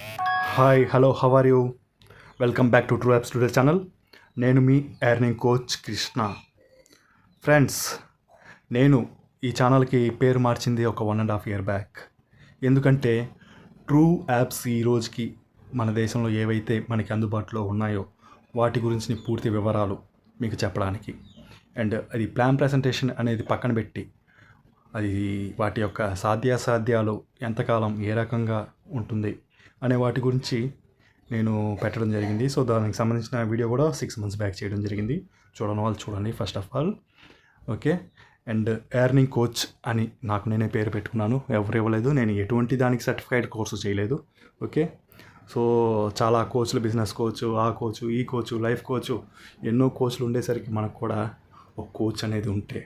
Hi hello how are you welcome back to true app studio channel నేను మీ earning coach Krishna friends నేను ఈ ఛానల్కి పేరు మార్చింది ఒక one and half year back ఎందుకంటే ట్రూ యాప్స్ ఈ రోజుకి మన దేశంలో ఏవైతే మనకి అందుబాటులో ఉన్నాయో వాటి గురించి పూర్తి వివరాలు మీకు చెప్పడానికి. అండ్ అది ప్లాన్ ప్రజెంటేషన్ అనేది పక్కన పెట్టి అది వాటి యొక్క సాధ్యాసాధ్యాలు ఎంతకాలం ఏ రకంగా ఉంటుంది అనే వాటి గురించి నేను పెట్టడం జరిగింది. సో దానికి సంబంధించిన వీడియో కూడా సిక్స్ మంత్స్ బ్యాక్ చేయడం జరిగింది. చూడని వాళ్ళు చూడండి first of all okay and earning coach అని నాకు నేనే పేరు పెట్టుకున్నాను. ఎవరు ఇవ్వలేదు. నేను ఎటువంటి దానికి సర్టిఫైడ్ కోర్సు చేయలేదు. ఓకే సో చాలా కోచ్లు బిజినెస్ కోచ్ ఆ కోచ్ ఈ కోచ్ లైఫ్ కోచ్ ఎన్నో కోచ్లు ఉండేసరికి మనకు కూడా ఒక కోచ్ అనేది ఉంటే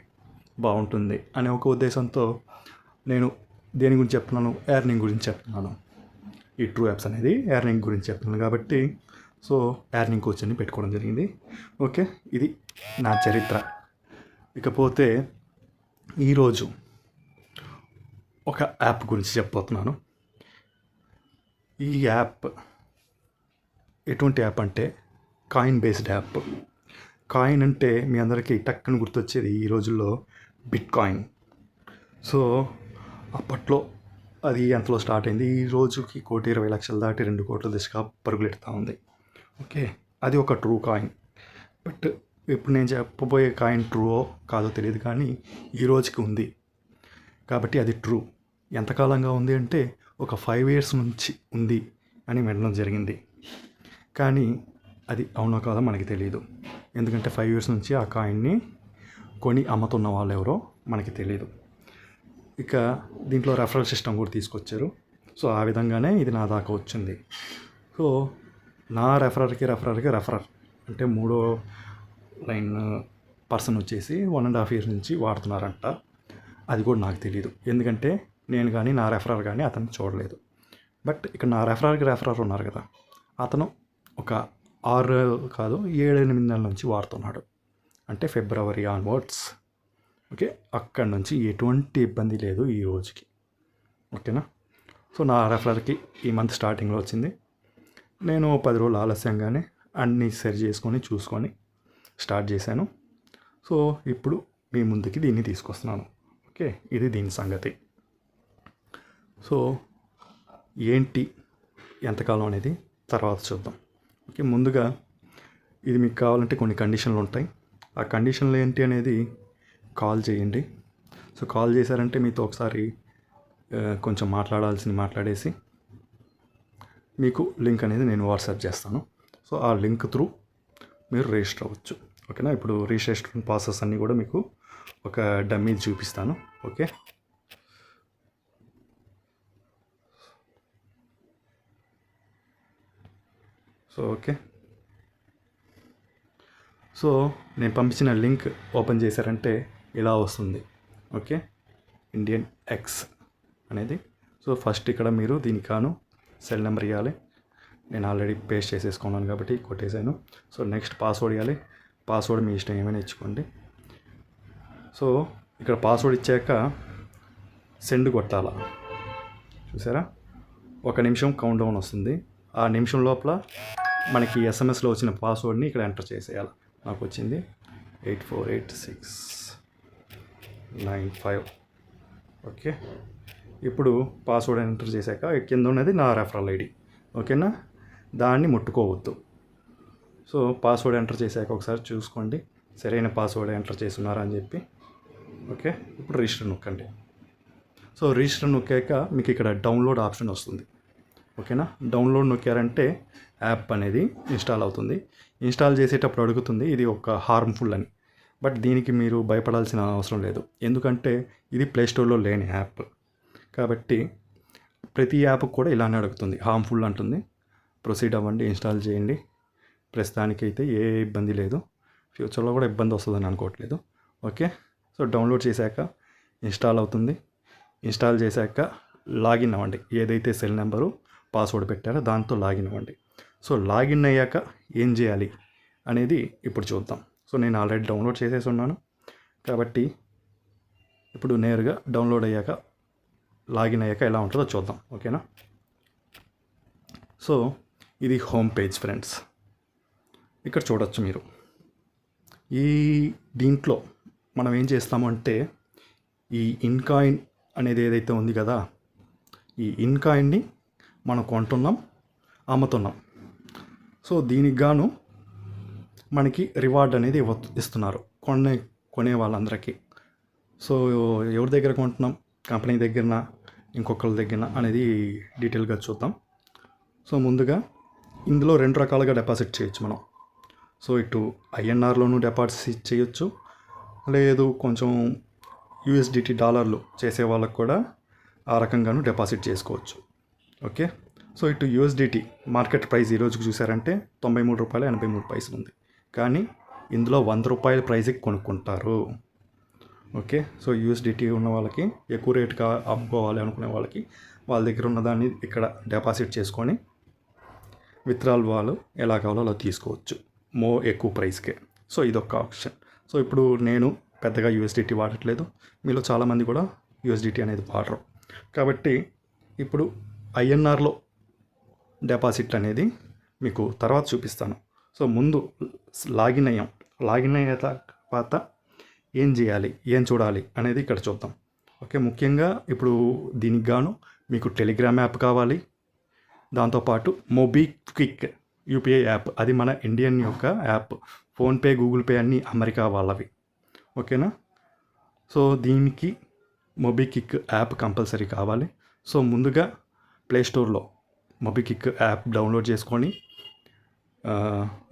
బాగుంటుంది అనే ఒక ఉద్దేశంతో నేను దేని గురించి చెప్తున్నాను? ఎర్నింగ్ గురించి చెప్తున్నాను. ఈ ట్రూ యాప్స్ అనేది ఎర్నింగ్ గురించి చెప్తున్నాను కాబట్టి సో ఎర్నింగ్ కోచ్ అని పెట్టుకోవడం జరిగింది. ఓకే ఇది నా చరిత్ర. ఇకపోతే ఈరోజు ఒక యాప్ గురించి చెప్పబోతున్నాను. ఈ యాప్ ఎటువంటి యాప్ అంటే కాయిన్ బేస్డ్ యాప్ కాయిన్ అంటే మీ అందరికీ టక్కని గుర్తొచ్చేది ఈ రోజుల్లో బిట్ కాయిన్ సో అప్పట్లో అది ఎంతలో స్టార్ట్ అయింది. ఈ రోజుకి కోటి ఇరవై లక్షలు దాటి రెండు కోట్ల దిశగా పరుగులెడుతూ ఉంది. ఓకే అది ఒక ట్రూ కాయిన్. బట్ ఇప్పుడు నేను చెప్పబోయే కాయిన్ ట్రూవో కాదో తెలియదు కానీ ఈ రోజుకి ఉంది. కాబట్టి అది ట్రూ. ఎంతకాలంగా ఉంది అంటే ఒక ఫైవ్ ఇయర్స్ నుంచి ఉంది అని వినడం జరిగింది. కానీ అది అవునో కాదో మనకి తెలియదు ఎందుకంటే ఫైవ్ ఇయర్స్ నుంచి ఆ కాయిన్ని కొని అమ్ముతున్న వాళ్ళు ఎవరో మనకి తెలియదు ఇక దీంట్లో రెఫరల్ సిస్టమ్ కూడా తీసుకొచ్చారు. సో ఆ విధంగానే ఇది నా దాకా వచ్చింది. సో నా రెఫరర్కి రెఫరర్కి రెఫరర్ అంటే మూడో లైన్ పర్సన్ వచ్చేసి వన్ అండ్ హాఫ్ ఇయర్స్ నుంచి వాడుతున్నారంట. అది కూడా నాకు తెలియదు ఎందుకంటే నేను కానీ నా రెఫరర్ కానీ అతను చూడలేదు. బట్ ఇక్కడ నా రెఫరర్కి రెఫరర్ ఉన్నారు కదా. అతను ఒక ఆరు కాదు ఏడు ఎనిమిది నెలల నుంచి వాడుతున్నాడు. అంటే ఫిబ్రవరి ఆన్వర్డ్స్ ఓకే? అక్కడి నుంచి ఎటువంటి ఇబ్బంది లేదు ఈ రోజుకి. ఓకేనా? సో నా రెఫరర్కి ఈ మంత్ స్టార్టింగ్లో వచ్చింది. నేను పది రోజులు ఆలస్యంగానే అన్నీ సరి చేసుకొని చూసుకొని స్టార్ట్ చేశాను. సో ఇప్పుడు మీ ముందుకి దీన్ని తీసుకొస్తున్నాను. ఓకే? ఇది దీని సంగతి. సో ఏంటి? ఎంతకాలం అనేది తర్వాత చూద్దాం. ఓకే? ముందుగా ఇది మీకు కావాలంటే కొన్ని కండిషన్లు ఉంటాయి. ఆ కండిషన్లు ఏంటి అనేది కాల్ చేయండి. సో కాల్ చేశారంటే మీతో ఒకసారి కొంచెం మాట్లాడాల్సింది మాట్లాడేసి మీకు లింక్ అనేది నేను వాట్సాప్ చేస్తాను. సో ఆ లింక్ త్రూ మీరు రిజిస్టర్ అవ్వచ్చు. ఓకేనా? ఇప్పుడు రిజిస్ట్రేషన్ ప్రాసెస్ అన్నీ కూడా మీకు ఒక డమ్మీ చూపిస్తాను. ఓకే? So okay? సో నేను పంపించిన లింక్ ఓపెన్ చేశారంటే ఇలా వస్తుంది. ఓకే? ఇండియన్ ఎక్స్ అనేది. సో ఫస్ట్ ఇక్కడ మీరు దీనికాను సెల్ నెంబర్ ఇవ్వాలి నేను ఆల్రెడీ పేస్ట్ చేసేసుకున్నాను కాబట్టి కొట్టేశాను సో నెక్స్ట్ పాస్వర్డ్ ఇవ్వాలి పాస్వర్డ్ మీ ఇష్టం ఏమైనా ఇచ్చుకోండి. సో ఇక్కడ పాస్వర్డ్ ఇచ్చాక సెండ్ కొట్టాలా? చూసారా? ఒక నిమిషం కౌంట్ డౌన్ వస్తుంది. ఆ నిమిషం లోపల మనకి ఎస్ఎంఎస్లో వచ్చిన పాస్వర్డ్ని ఇక్కడ ఎంటర్ చేసేయాలి. నాకు వచ్చింది. Eight four eight six nine five. Okay. ఇప్పుడు పాస్వర్డ్ ఎంటర్ చేశాక కింద ఉన్నది నా రెఫరల్ ఐడి ఓకేనా? దాన్ని ముట్టుకోవద్దు. సో పాస్వర్డ్ ఎంటర్ చేశాక ఒకసారి చూసుకోండి. సరైన పాస్వర్డ్ ఎంటర్ చేస్తున్నారా అని చెప్పి. ఓకే. ఇప్పుడు రిజిస్టర్ నొక్కండి సో రిజిస్టర్ నొక్కాక మీకు ఇక్కడ డౌన్లోడ్ ఆప్షన్ వస్తుంది. ఓకేనా? డౌన్లోడ్ నొక్కారంటే యాప్ అనేది ఇన్స్టాల్ అవుతుంది. ఇన్స్టాల్ చేసేటప్పుడు అడుగుతుంది ఇది ఒక హార్మ్ఫుల్ అని. బట్ దీనికి మీరు భయపడాల్సిన అవసరం లేదు. ఎందుకంటే ఇది ప్లే స్టోర్లో లేని యాప్. కాబట్టి ప్రతి యాప్ కూడా ఇలానే అడుగుతుంది. హార్మ్ఫుల్ అంటుంది. ప్రొసీడ్ అవ్వండి ఇన్స్టాల్ చేయండి. ప్రస్తుతానికైతే ఏ ఇబ్బంది లేదు. ఫ్యూచర్లో కూడా ఇబ్బంది వస్తుందని అనుకోవట్లేదు. ఓకే? సో డౌన్లోడ్ చేశాక ఇన్స్టాల్ అవుతుంది. ఇన్స్టాల్ చేశాక లాగిన్ అవ్వండి. ఏదైతే సెల్ నెంబరు పాస్వర్డ్ పెట్టారో దాంతో లాగిన్ అవ్వండి. సో లాగిన్ అయ్యాక ఏం చేయాలి అనేది ఇప్పుడు చూద్దాం. సో నేను ఆల్రెడీ డౌన్లోడ్ చేసేసి ఉన్నాను. కాబట్టి ఇప్పుడు నేరుగా డౌన్లోడ్ అయ్యాక లాగిన్ అయ్యాక ఎలా ఉంటుందో చూద్దాం. ఓకేనా? సో ఇది హోమ్ పేజ్ ఫ్రెండ్స్. ఇక్కడ చూడొచ్చు మీరు. ఈ దీంట్లో మనం ఏం చేస్తాము అంటే ఈ ఇన్కాయిన్ అనేది ఏదైతే ఉంది కదా ఈ ఇన్కాయిన్ని మనం కొంటున్నాం అమ్ముతున్నాం. సో దీనికి గాను మనకి రివార్డ్ అనేది ఇస్తున్నారు. కొనే కొనే వాళ్ళందరికీ. సో ఎవరి దగ్గర కొంటున్నాం? కంపెనీ దగ్గరన? ఇంకొకరి దగ్గర అనేది డీటెయిల్గా చూద్దాం. సో ముందుగా ఇందులో రెండు రకాలుగా డిపాజిట్ చేయొచ్చు మనం. సో ఇటు ఐఎన్ఆర్లోనూ డిపాజిట్ చేయొచ్చు. లేదు కొంచెం యూఎస్డిటీ డాలర్లు చేసే వాళ్ళకు కూడా ఆ రకంగాను డిపాజిట్ చేసుకోవచ్చు. ఓకే? సో ఇటు యూఎస్డిటీ మార్కెట్ ప్రైస్ ఈ రోజుకి చూసారంటే తొంభై మూడు రూపాయలు ఎనభై మూడు పైసలు ఉంది కానీ ఇందులో వంద రూపాయల ప్రైజ్కి కొనుక్కుంటారు. ఓకే? సో యూఎస్డిటీ ఉన్న వాళ్ళకి ఎక్కువ రేటుగా అమ్ముకోవాలి అనుకునే వాళ్ళకి వాళ్ళ దగ్గర ఉన్నదాన్ని ఇక్కడ డిపాజిట్ చేసుకొని విత్డ్రాల్ వాళ్ళు ఎలా కావాలో అలా తీసుకోవచ్చు. మో ఎక్కువ ప్రైస్కే. సో ఇదొక ఆప్షన్. సో ఇప్పుడు నేను పెద్దగా యూఎస్డిటీ వాడట్లేదు. మీలో చాలామంది కూడా యూఎస్డిటీ అనేది వాడరు. కాబట్టి ఇప్పుడు ఐఎన్ఆర్లో డిపాజిట్ అనేది మీకు తర్వాత చూపిస్తాను. సో ముందు లాగిన్ అయ్యాం లాగిన్ అయ్యే తర్వాత ఏం చేయాలి ఏం చూడాలి అనేది ఇక్కడ చూద్దాం. ఓకే ముఖ్యంగా ఇప్పుడు దీనికి గాను మీకు టెలిగ్రామ్ యాప్ కావాలి. దాంతోపాటు మొబిక్విక్ యూపీఐ యాప్ అది మన ఇండియన్ యొక్క యాప్. ఫోన్పే గూగుల్ పే అన్నీ అమెరికా వాళ్ళవి. ఓకేనా? సో దీనికి మొబిక్విక్ యాప్ కంపల్సరీ కావాలి. సో ముందుగా ప్లే స్టోర్లో మొబిక్విక్ యాప్ డౌన్లోడ్ చేసుకొని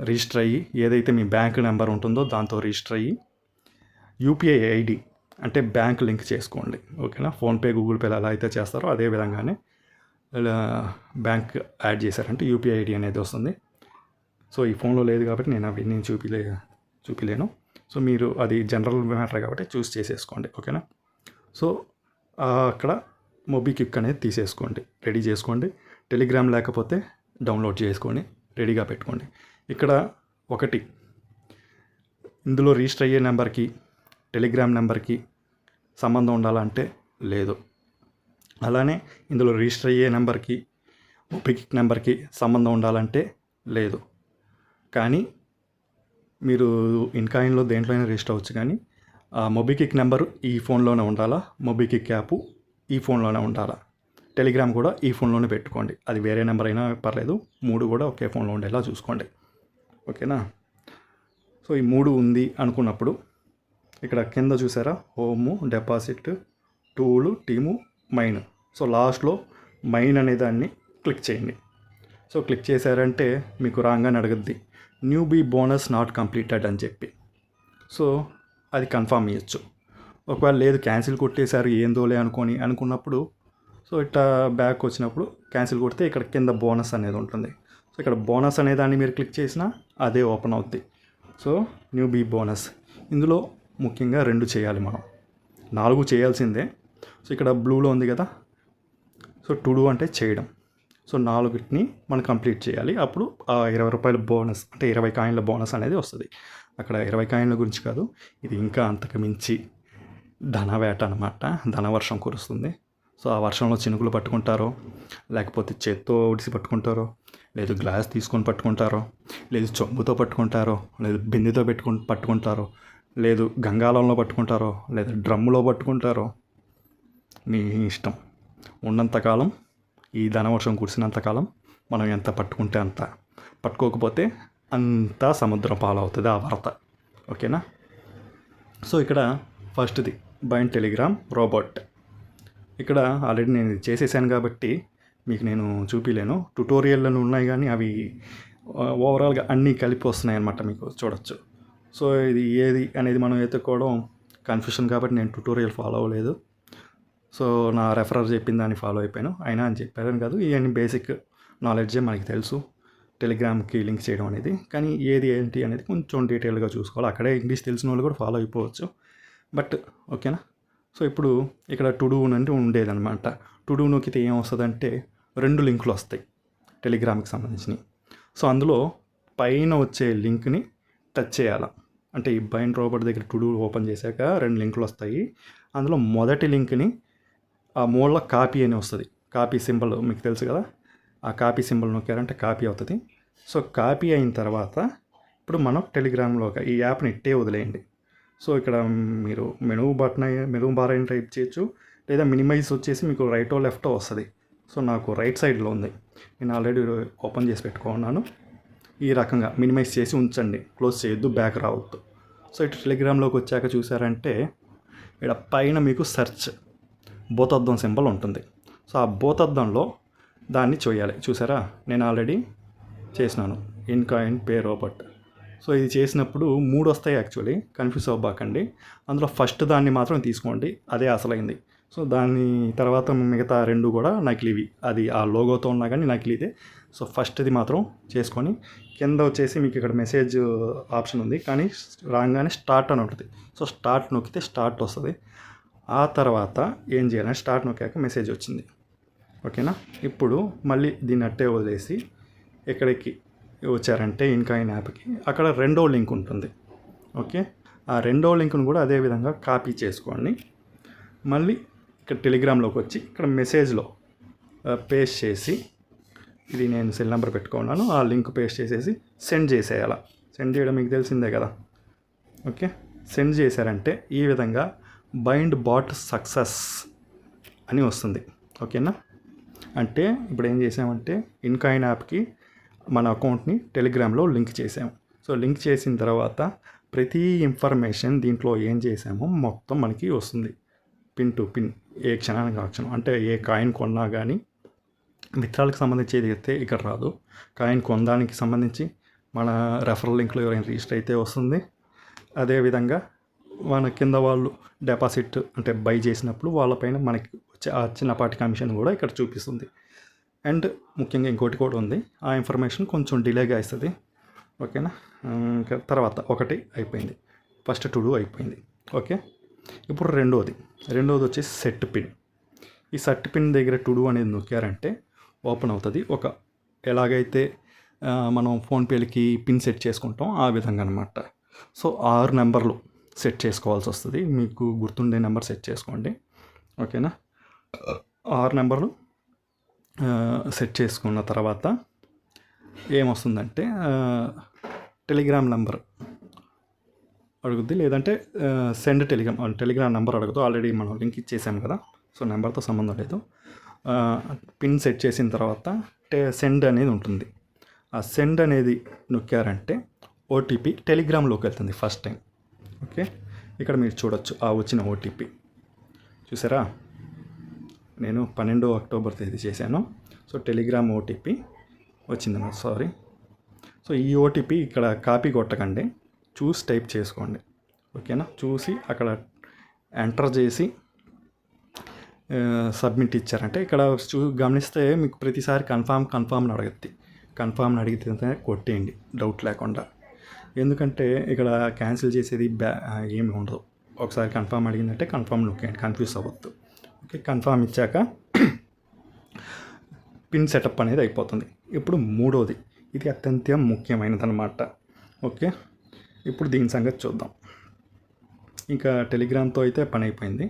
రిజిస్టర్ అయ్యి ఏదైతే మీ బ్యాంక్ నెంబర్ ఉంటుందో దాంతో రిజిస్టర్ అయ్యి యూపీఐ ఐడి అంటే బ్యాంక్ లింక్ చేసుకోండి. ఓకేనా? ఫోన్పే గూగుల్ పేలో ఎలా అయితే చేస్తారో అదే విధంగానే బ్యాంక్ యాడ్ చేశారంటే యూపీఐ ఐడి అనేది వస్తుంది. సో ఈ ఫోన్లో లేదు కాబట్టి నేను అవి నేను చూపిలే చూపిలేను. సో మీరు అది జనరల్ మ్యాటర్ కాబట్టి చూస్ చేసేసుకోండి. ఓకేనా? సో అక్కడ మొబిక్విక్ అనేది తీసేసుకోండి. రెడీ చేసుకోండి. టెలిగ్రామ్ లేకపోతే డౌన్లోడ్ చేసుకోండి. రెడీగా పెట్టుకోండి. ఇక్కడ ఒకటి. ఇందులో రిజిస్టర్ అయ్యే నెంబర్కి టెలిగ్రామ్ నెంబర్కి సంబంధం ఉండాలంటే లేదు. అలానే ఇందులో రిజిస్టర్ అయ్యే నెంబర్కి మొబిక్విక్ నెంబర్కి సంబంధం ఉండాలంటే లేదు. కానీ మీరు ఇన్కాయిన్లో దేంట్లోనే రిజిస్టర్ అవ్వచ్చు కానీ ఆ మొబిక్విక్ నెంబరు ఈ ఫోన్లోనే ఉండాలా? మొబిక్విక్ యాప్ ఈ ఫోన్లోనే ఉండాలా? టెలిగ్రామ్ కూడా ఈ ఫోన్లోనే పెట్టుకోండి. అది వేరే నెంబర్ అయినా పర్లేదు మూడు కూడా ఒకే ఫోన్లో ఉండేలా చూసుకోండి. ఓకేనా? సో ఈ మూడు ఉంది అనుకున్నప్పుడు ఇక్కడ కింద చూసారా? Home deposit tools team mine. So లాస్ట్లో మైన్ అనే దాన్ని క్లిక్ చేయండి. సో క్లిక్ చేశారంటే మీకు రాగానే అడుగుద్ది new be bonus not completed అని చెప్పి. సో అది కన్ఫామ్ ఇవ్వచ్చు ఒకవేళ లేదు క్యాన్సిల్ కొట్టేశారు ఏందోలే అనుకొని అనుకున్నప్పుడు సో ఇట్లా బ్యాక్ వచ్చినప్పుడు క్యాన్సిల్ కొడితే ఇక్కడ కింద బోనస్ అనేది ఉంటుంది. సో ఇక్కడ బోనస్ అనే దాన్ని మీరు క్లిక్ చేసినా అదే ఓపెన్ అవుద్ది. So newbie bonus. ఇందులో ముఖ్యంగా రెండు చేయాలి మనం. నాలుగు చేయాల్సిందే. సో ఇక్కడ బ్లూలో ఉంది కదా. సో టు డూ అంటే చేయడం. సో నాలుగిటిని మనం కంప్లీట్ చేయాలి. అప్పుడు ఆ ఇరవై రూపాయల బోనస్ అంటే ఇరవై కాయిన్ల బోనస్ అనేది వస్తుంది. అక్కడ ఇరవై కాయిన్ల గురించి కాదు. ఇది ఇంకా అంతకు మించి ధనవేట అనమాట ధనవర్షం కురుస్తుంది. సో ఆ వర్షంలో చినుకులు పట్టుకుంటారో లేకపోతే చేత్తో ఉడిసి పట్టుకుంటారో లేదు గ్లాస్ తీసుకొని పట్టుకుంటారో లేదు చొంబుతో పట్టుకుంటారో లేదు బిందెతో పెట్టుకుని పట్టుకుంటారో లేదు గంగాలంలో పట్టుకుంటారో లేదా డ్రమ్ములో పట్టుకుంటారో మీ ఇష్టం. ఉన్నంతకాలం ఈ ధనవర్షం కురిసినంతకాలం మనం ఎంత పట్టుకుంటే అంత. పట్టుకోకపోతే అంతా సముద్రం పాలవుతుంది ఆ వరత ఓకేనా? సో ఇక్కడ ఫస్ట్ది బైన్ టెలిగ్రామ్ రోబోట్. ఇక్కడ ఆల్రెడీ నేను చేసేసాను కాబట్టి మీకు నేను చూపిలేను. ట్యుటోరియల్లను ఉన్నాయి కానీ అవి ఓవరాల్గా అన్నీ కలిపి వస్తున్నాయి అన్నమాట మీకు చూడొచ్చు. సో ఇది ఏది అనేది మనం ఎత్తుకోవడం కన్ఫ్యూషన్ కాబట్టి నేను ట్యుటోరియల్ ఫాలో అవ్వలేదు. సో నా రెఫరర్ చెప్పిన దాన్ని ఫాలో అయిపోయాను. అయినా అని చెప్పారని కాదు ఇవన్నీ బేసిక్ నాలెడ్జే మనకి తెలుసు. టెలిగ్రామ్కి లింక్ చేయడం అనేది. కానీ ఏది ఏంటి అనేది కొంచెం డీటెయిల్గా చూసుకోవాలి. అక్కడే ఇంగ్లీష్ తెలిసిన వాళ్ళు కూడా ఫాలో అయిపోవచ్చు. బట్ ఓకేనా సో ఇప్పుడు ఇక్కడ టు డూ అంటే ఉండేదన్నమాట. టు డూ నొక్కితే ఏం వస్తుందంటే రెండు లింకులు వస్తాయి టెలిగ్రామ్కి సంబంధించినవి. సో అందులో పైన వచ్చే లింక్ని టచ్ చేయాలి. అంటే ఈ బైండ్ రోబోట్ దగ్గర టు డూ ఓపెన్ చేశాక రెండు లింకులు వస్తాయి. అందులో మొదటి లింక్ని ఆ మూల కాపీ అని వస్తుంది. కాపీ సింబల్ మీకు తెలుసు కదా? ఆ కాపీ సింబల్ నొక్కారంటే కాపీ అవుతుంది. సో కాపీ అయిన తర్వాత ఇప్పుడు మనం టెలిగ్రామ్లో ఒక- ఈ యాప్ని ఇట్టే వదిలేయండి. సో ఇక్కడ మీరు మెనూ బటన్ మెనూ బార్ అయిన టైప్ చేయొచ్చు. లేదా మినిమైజ్ వచ్చేసి మీకు రైటో లెఫ్టో వస్తుంది. సో నాకు రైట్ సైడ్లో ఉంది. నేను ఆల్రెడీ ఓపెన్ చేసి పెట్టుకున్నాను ఈ రకంగా మినిమైజ్ చేసి ఉంచండి. క్లోజ్ చేయొద్దు బ్యాక్ రావద్దు. సో ఇటు టెలిగ్రామ్లోకి వచ్చాక చూసారంటే ఇక్కడ పైన మీకు సెర్చ్ భూతద్దం సింబల్ ఉంటుంది. సో ఆ భూతద్దంలో దాన్ని చేయాలి. చూసారా? నేను ఆల్రెడీ చేసినాను. In coin pay robot so ఇది చేసినప్పుడు మూడు వస్తాయి యాక్చువల్లీ కన్ఫ్యూజ్ అవ్వబాకండి అందులో ఫస్ట్ దాన్ని మాత్రం తీసుకోండి అదే అసలైంది. సో దాని తర్వాత మిగతా రెండు కూడా నకిలీవి అది ఆ లోగోతో ఉన్నా కానీ నకిలీదే సో ఫస్ట్ది మాత్రం చేసుకొని కింద వచ్చేసి మీకు ఇక్కడ మెసేజ్ ఆప్షన్ ఉంది. కానీ రాగానే స్టార్ట్ అని ఉంటుంది సో స్టార్ట్ నొక్కితే స్టార్ట్ వస్తుంది. ఆ తర్వాత ఏం చేయాలంటే స్టార్ట్ నొక్కాక మెసేజ్ వచ్చింది. ఓకేనా? ఇప్పుడు మళ్ళీ దీన్ని అట్టే వదిలేసి ఎక్కడికి వచ్చారంటే ఇన్కాయిన్ యాప్కి. అక్కడ రెండో లింక్ ఉంటుంది. ఓకే? ఆ రెండో లింక్ను కూడా అదే విధంగా కాపీ చేసుకోండి. మళ్ళీ ఇక్కడ టెలిగ్రామ్లోకి వచ్చి ఇక్కడ మెసేజ్లో పేస్ట్ చేసి ఇది నేను సెల్ నెంబర్ పెట్టుకున్నాను ఆ లింక్ పేస్ట్ చేసేసి సెండ్ చేసేయాల? సెండ్ చేయడం మీకు తెలిసిందే కదా? ఓకే? సెండ్ చేశారంటే ఈ విధంగా బైండ్ బాట్ సక్సెస్ అని వస్తుంది. ఓకేనా? అంటే ఇప్పుడు ఏం చేసామంటే ఇన్కాయిన్ యాప్కి మన అకౌంట్ని టెలిగ్రామ్లో లింక్ చేసాము. సో లింక్ చేసిన తర్వాత ప్రతి ఇన్ఫర్మేషన్ దీంట్లో ఏం చేసామో మొత్తం మనకి వస్తుంది. పిన్ టు పిన్ ఏ క్షణానికి ఆ క్షణం అంటే ఏ కాయిన్ కొన్నా కానీ మిత్రాలకు సంబంధించి అయితే ఇక్కడ రాదు. కాయిన్ కొనడానికి సంబంధించి మన రెఫరల్ లింక్లో ఎవరైనా రిజిస్టర్ అయితే వస్తుంది. అదేవిధంగా మన కింద వాళ్ళు డెపాసిట్ అంటే బై చేసినప్పుడు వాళ్ళపైన మనకి వచ్చే ఆ చిన్నపాటి కమిషన్ కూడా ఇక్కడ చూపిస్తుంది. అండ్ ముఖ్యంగా ఇంకోటి కూడా ఉంది. ఆ ఇన్ఫర్మేషన్ కొంచెం డిలేగా ఇస్తుంది ఓకేనా? ఇంకా తర్వాత ఒకటి అయిపోయింది. ఫస్ట్ టు డూ అయిపోయింది. ఓకే? ఇప్పుడు రెండోది. రెండోది వచ్చేసి సెట్ పిన్. ఈ సెట్ పిన్ దగ్గర టు డూ అనేది నొక్కారంటే ఓపెన్ అవుతుంది. ఒక ఎలాగైతే మనం ఫోన్పేలకి పిన్ సెట్ చేసుకుంటాం ఆ విధంగా అనమాట సో ఆరు నెంబర్లు సెట్ చేసుకోవాల్సి వస్తుంది. మీకు గుర్తుండే నెంబర్ సెట్ చేసుకోండి. ఓకేనా? ఆరు నెంబర్లు సెట్ చేసుకున్న తర్వాత ఏమొస్తుందంటే టెలిగ్రామ్ నెంబర్ అడుగుద్ది. లేదంటే సెండ్ టెలిగ్రామ్ ఆ, టెలిగ్రామ్ నెంబర్ అడుగుతూ ఆల్రెడీ మనం లింక్ ఇచ్చేసాం కదా సో నెంబర్తో సంబంధం లేదు. పిన్ సెట్ చేసిన తర్వాత టే సెండ్ అనేది ఉంటుంది. ఆ సెండ్ అనేది నొక్కారంటే ఓటీపీ టెలిగ్రామ్లోకి వెళ్తుంది ఫస్ట్ టైం. ఓకే? ఇక్కడ మీరు చూడొచ్చు ఆ వచ్చిన ఓటీపీ. చూసారా? నేను పన్నెండో అక్టోబర్ తేదీ చేశాను. సో టెలిగ్రామ్ ఓటీపీ వచ్చిందన్నమాట సారీ. సో ఈ ఓటీపీ ఇక్కడ కాపీ కొట్టకండి చూసి టైప్ చేసుకోండి ఓకేనా? చూసి అక్కడ ఎంటర్ చేసి సబ్మిట్ ఇచ్చారంటే ఇక్కడ చూ గమనిస్తే మీకు ప్రతిసారి కన్ఫామ్ కన్ఫామ్ అడగద్ది. కన్ఫామ్ని అడిగితే కొట్టేయండి డౌట్ లేకుండా. ఎందుకంటే ఇక్కడ క్యాన్సిల్ చేసేది బ్యా ఏమి ఉండదు. ఒకసారి కన్ఫామ్ అడిగిందంటే కన్ఫామ్ నొక్కేయండి కన్ఫ్యూజ్ అవ్వద్దు. ఓకే కన్ఫామ్ ఇచ్చాక పిన్ సెటప్ అనేది అయిపోతుంది. ఇప్పుడు మూడోది. ఇది అత్యంత ముఖ్యమైనది అనమాట ఓకే ఇప్పుడు దీని సంగతి చూద్దాం. ఇంకా టెలిగ్రామ్తో అయితే పని అయిపోయింది.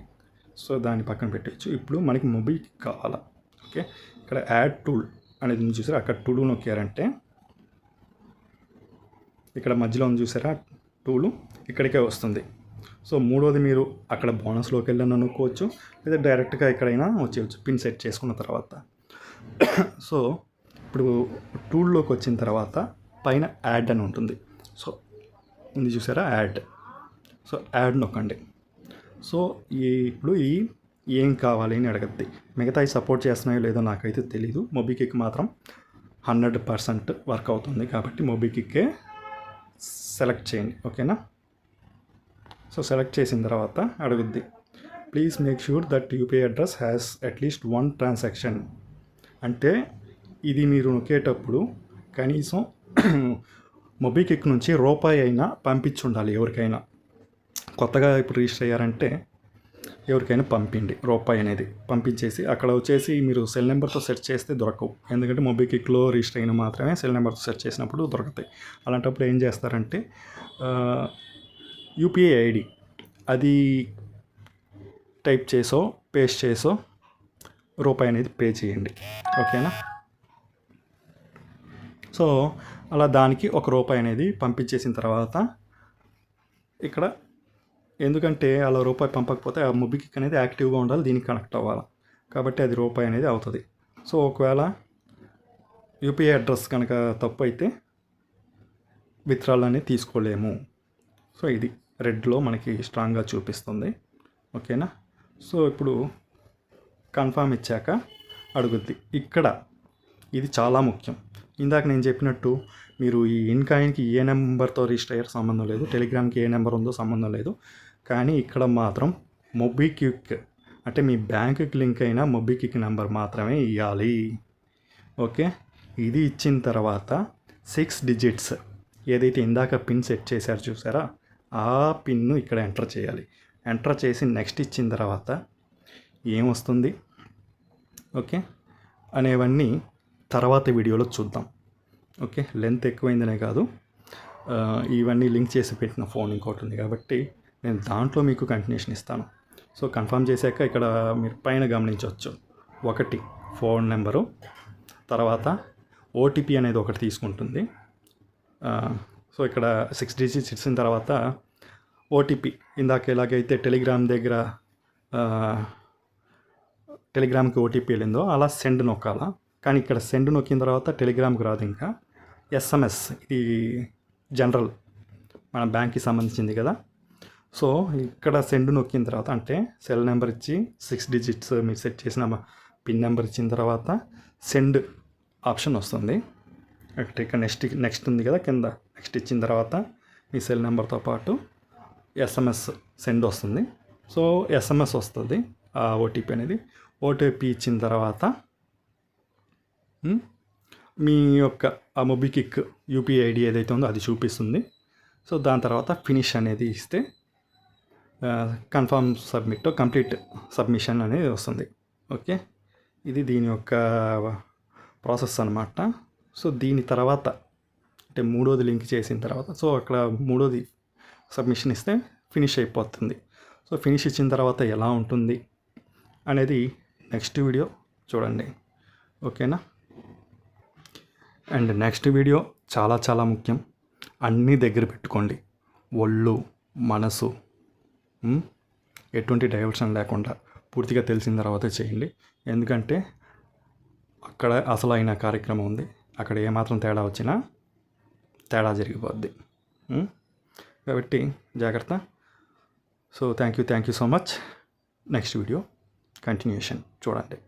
సో దాన్ని పక్కన పెట్టచ్చు ఇప్పుడు మనకి మొబైల్ కావాలా? ఓకే ఇక్కడ యాడ్ టూల్ అనేది ఉంది చూసారా? అక్కడ టూల్ నొక్కారంటే ఇక్కడ మధ్యలో ఉంది చూసారా? టూలు ఇక్కడికే వస్తుంది. సో మూడోది మీరు అక్కడ బోనస్లోకి వెళ్ళని అనుకోవచ్చు. లేదా డైరెక్ట్గా ఎక్కడైనా వచ్చేయచ్చు. పిన్ సెట్ చేసుకున్న తర్వాత. సో ఇప్పుడు టూల్లోకి వచ్చిన తర్వాత పైన యాడ్ అని ఉంటుంది. సో ఉంది చూసారా? యాడ్ సో యాడ్ నొక్కండి. సో ఈ ఇప్పుడు ఈ ఏం కావాలి అని అడగద్ది. మిగతా సపోర్ట్ చేస్తున్నాయో లేదో నాకైతే తెలీదు. మొబికిక్ మాత్రం హండ్రెడ్ పర్సెంట్ వర్క్ అవుతుంది కాబట్టి మొబికిక్కే సెలెక్ట్ చేయండి. ఓకేనా? సో సెలెక్ట్ చేసిన తర్వాత అడుగుద్ది. Please make sure that UPI address has at least one transaction అంటే ఇది మీరు నొక్కేటప్పుడు కనీసం మొబిక్విక్ నుంచి రూపాయి అయినా పంపించి ఉండాలి ఎవరికైనా. కొత్తగా ఇప్పుడు రిజిస్టర్ అయ్యారంటే ఎవరికైనా పంపిండి రూపాయి అనేది. పంపించేసి అక్కడ వచ్చేసి మీరు సెల్ నెంబర్తో సెర్చ్ చేస్తే దొరకవు. ఎందుకంటే మొబిక్విక్లో రిజిస్టర్ అయిన మాత్రమే సెల్ నెంబర్తో సెర్చ్ చేసినప్పుడు దొరుకుతాయి. అలాంటప్పుడు ఏం చేస్తారంటే యూపీఐ ఐడి. అది టైప్ చేసో పేస్ట్ చేసో రూపాయి అనేది పే చేయండి. ఓకేనా? సో అలా దానికి ఒక రూపాయి అనేది పంపించేసిన తర్వాత ఇక్కడ ఎందుకంటే అలా రూపాయి పంపకపోతే ఆ మొబికిక్ అనేది యాక్టివ్గా ఉండాలి దీనికి కనెక్ట్ అవ్వాలి. కాబట్టి అది రూపాయి అనేది అవుతుంది. సో ఒకవేళ యూపీఐ అడ్రస్ కనుక తప్పు అయితే విత్రాలు అనేది తీసుకోలేము. సో ఇది రెడ్లో మనకి స్ట్రాంగ్గా చూపిస్తుంది. ఓకేనా? సో ఇప్పుడు కన్ఫామ్ ఇచ్చాక అడుగుద్ది. ఇక్కడ ఇది చాలా ముఖ్యం. ఇందాక నేను చెప్పినట్టు మీరు ఈ ఇన్కాయిన్కి ఏ నెంబర్తో రిజిస్టర్ అయ్యారు సంబంధం లేదు. టెలిగ్రామ్కి ఏ నెంబర్ ఉందో సంబంధం లేదు. కానీ ఇక్కడ మాత్రం మొబిక్విక్ అంటే మీ బ్యాంకుకి లింక్ అయిన మొబిక్విక్ నెంబర్ మాత్రమే ఇవ్వాలి ఓకే? ఇది ఇచ్చిన తర్వాత సిక్స్ డిజిట్స్ ఏదైతే ఇందాక పిన్ సెట్ చేశారు చూసారా? ఆ పిన్ను ఇక్కడ ఎంటర్ చేయాలి. ఎంటర్ చేసి నెక్స్ట్ ఇచ్చిన తర్వాత ఏమొస్తుంది? ఓకే? అనేవన్నీ తర్వాత వీడియోలో చూద్దాం. ఓకే? లెంత్ ఎక్కువైందనే కాదు. ఇవన్నీ లింక్ చేసి పెట్టిన ఫోన్ ఇంకోటి ఉంది కాబట్టి నేను దాంట్లో మీకు కంటిన్యూషన్ ఇస్తాను. సో కన్ఫర్మ్ చేశాక ఇక్కడ మీరు పైన గమనించవచ్చు. ఒకటి ఫోన్ నెంబరు. తర్వాత ఓటీపీ అనేది ఒకటి తీసుకుంటుంది. సో ఇక్కడ సిక్స్ డిజిట్స్ ఇచ్చిన తర్వాత ఓటీపీ ఇందాక ఎలాగైతే టెలిగ్రామ్ దగ్గర టెలిగ్రామ్కి ఓటీపీ వెళ్ళిందో అలా సెండ్ నొక్కాలా. కానీ ఇక్కడ సెండ్ నొక్కిన తర్వాత టెలిగ్రామ్కి రాదు ఇంకా. ఎస్ఎంఎస్ ఇది జనరల్ మన బ్యాంక్కి సంబంధించింది కదా. సో ఇక్కడ సెండ్ నొక్కిన తర్వాత అంటే సెల్ నెంబర్ ఇచ్చి సిక్స్ డిజిట్స్ మీరు సెట్ చేసిన పిన్ నెంబర్ ఇచ్చిన తర్వాత సెండ్ ఆప్షన్ వస్తుంది. అక్కడ ఇక్కడ నెక్స్ట్ నెక్స్ట్ ఉంది కదా కింద. నెక్స్ట్ ఇచ్చిన తర్వాత మీ సెల్ నెంబర్తో పాటు ఎస్ఎంఎస్ సెండ్ వస్తుంది. సో ఎస్ఎంఎస్ వస్తుంది ఆ ఓటీపీ అనేది. ఓటీపీ ఇచ్చిన తర్వాత మీ యొక్క ఆ మొబికిక్ యూపీఐ ఐడి ఏదైతే ఉందో అది చూపిస్తుంది. సో దాని తర్వాత ఫినిష్ అనేది ఇస్తే కన్ఫర్మ్ సబ్మిట్ కంప్లీట్ సబ్మిషన్ అనేది వస్తుంది. ఓకే? ఇది దీని యొక్క ప్రాసెస్ అనమాట సో దీని తర్వాత అంటే మూడోది లింక్ చేసిన తర్వాత సో అక్కడ మూడోది సబ్మిషన్ ఇస్తే ఫినిష్ అయిపోతుంది. సో ఫినిష్ ఇచ్చిన తర్వాత ఎలా ఉంటుంది అనేది నెక్స్ట్ వీడియో చూడండి. ఓకేనా? అండ్ నెక్స్ట్ వీడియో చాలా చాలా ముఖ్యం. అన్నీ దగ్గర పెట్టుకోండి. ఒళ్ళు మనసు ఎటువంటి డైవర్షన్ లేకుండా పూర్తిగా తెలిసిన తర్వాతే చేయండి. ఎందుకంటే అక్కడ అసలైన కార్యక్రమం ఉంది. అక్కడ ఏమాత్రం తేడా వచ్చినా తేడా జరిగిపోద్ది. కాబట్టి జాగ్రత్త. So thank you thank you so much. Next video continuation చూడండి.